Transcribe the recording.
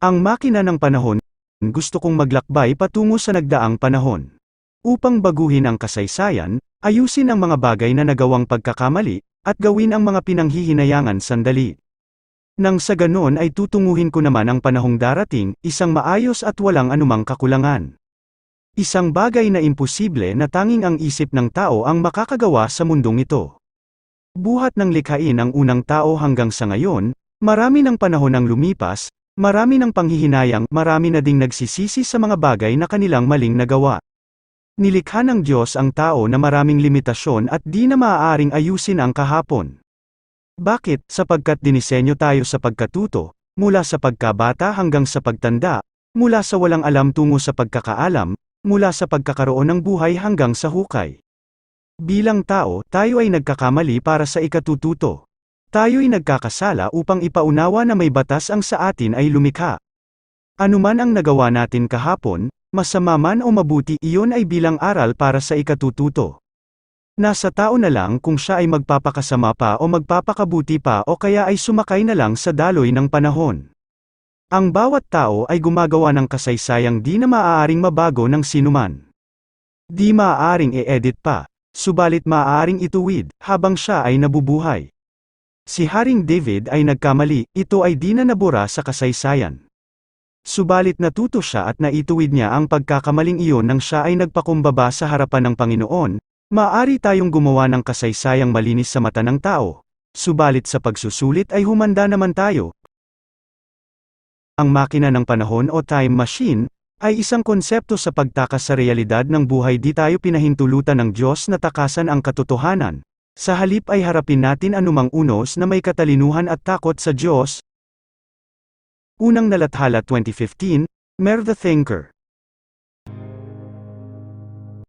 Ang makina ng panahon, gusto kong maglakbay patungo sa nagdaang panahon. Upang baguhin ang kasaysayan, ayusin ang mga bagay na nagawang pagkakamali, at gawin ang mga pinanghihinayangan sandali. Nang sa ganon ay tutunguhin ko naman ang panahong darating, isang maayos at walang anumang kakulangan. Isang bagay na imposible na tanging ang isip ng tao ang makakagawa sa mundong ito. Buhat ng likhain ang unang tao hanggang sa ngayon, marami ng panahon ang lumipas, marami ng panghihinayang, marami na ding nagsisisi sa mga bagay na kanilang maling nagawa. Nilikha ng Diyos ang tao na maraming limitasyon at di na maaaring ayusin ang kahapon. Bakit? Sapagkat dinisenyo tayo sa pagkatuto, mula sa pagkabata hanggang sa pagtanda, mula sa walang alam tungo sa pagkakaalam, mula sa pagkakaroon ng buhay hanggang sa hukay. Bilang tao, tayo ay nagkakamali para sa ikatututo. Tayo'y nagkakasala upang ipaunawa na may batas ang sa atin ay lumikha. Anuman ang nagawa natin kahapon, masama man o mabuti, iyon ay bilang aral para sa ikatututo. Nasa tao na lang kung siya ay magpapakasama pa o magpapakabuti pa o kaya ay sumakay na lang sa daloy ng panahon. Ang bawat tao ay gumagawa ng kasaysayang di na maaaring mabago ng sinuman. Di maaaring i-edit pa, subalit maaaring ituwid, habang siya ay nabubuhay. Si Haring David ay nagkamali, ito ay di na nabura sa kasaysayan. Subalit natuto siya at naituwid niya ang pagkakamaling iyon nang siya ay nagpakumbaba sa harapan ng Panginoon, maaari tayong gumawa ng kasaysayang malinis sa mata ng tao, subalit sa pagsusulit ay humanda naman tayo, ang makina ng panahon o time machine, ay isang konsepto sa pagtakas sa realidad ng buhay di tayo pinahintulutan ng Diyos na takasan ang katotohanan. Sa halip ay harapin natin anumang unos na may katalinuhan at takot sa Diyos. Unang nalathala 2015, Mer the Thinker